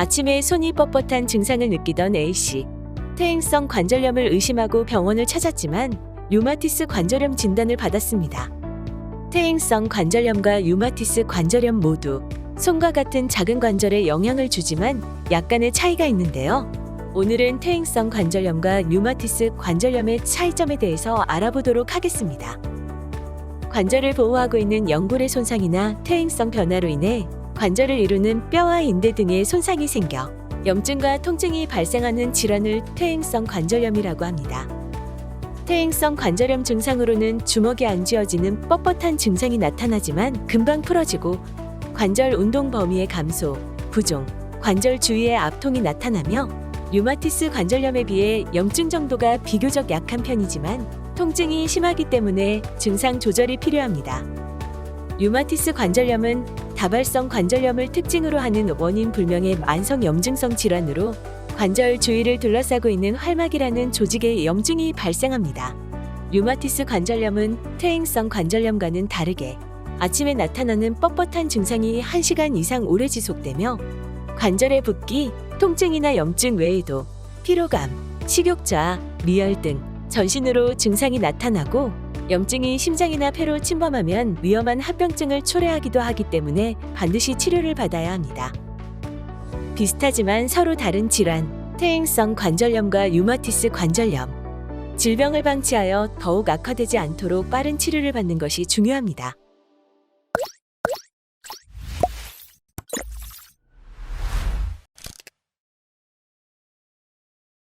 아침에 손이 뻣뻣한 증상을 느끼던 A씨. 퇴행성 관절염을 의심하고 병원을 찾았지만 류마티스 관절염 진단을 받았습니다. 퇴행성 관절염과 류마티스 관절염 모두 손과 같은 작은 관절에 영향을 주지만 약간의 차이가 있는데요. 오늘은 퇴행성 관절염과 류마티스 관절염의 차이점에 대해서 알아보도록 하겠습니다. 관절을 보호하고 있는 연골의 손상이나 퇴행성 변화로 인해 관절을 이루는 뼈와 인대 등의 손상이 생겨 염증과 통증이 발생하는 질환을 퇴행성 관절염이라고 합니다. 퇴행성 관절염 증상으로는 주먹이 안 쥐어지는 뻣뻣한 증상이 나타나지만 금방 풀어지고 관절 운동 범위의 감소, 부종, 관절 주위의 압통이 나타나며 류마티스 관절염에 비해 염증 정도가 비교적 약한 편이지만 통증이 심하기 때문에 증상 조절이 필요합니다. 류마티스 관절염은 다발성 관절염을 특징으로 하는 원인 불명의 만성 염증성 질환으로 관절 주위를 둘러싸고 있는 활막이라는 조직의 염증이 발생합니다. 류마티스 관절염은 퇴행성 관절염과는 다르게 아침에 나타나는 뻣뻣한 증상이 1시간 이상 오래 지속되며 관절의 붓기, 통증이나 염증 외에도 피로감, 식욕자, 미열 등 전신으로 증상이 나타나고 염증이 심장이나 폐로 침범하면 위험한 합병증을 초래하기도 하기 때문에 반드시 치료를 받아야 합니다. 비슷하지만 서로 다른 질환, 퇴행성 관절염과 류마티스 관절염. 질병을 방치하여 더욱 악화되지 않도록 빠른 치료를 받는 것이 중요합니다.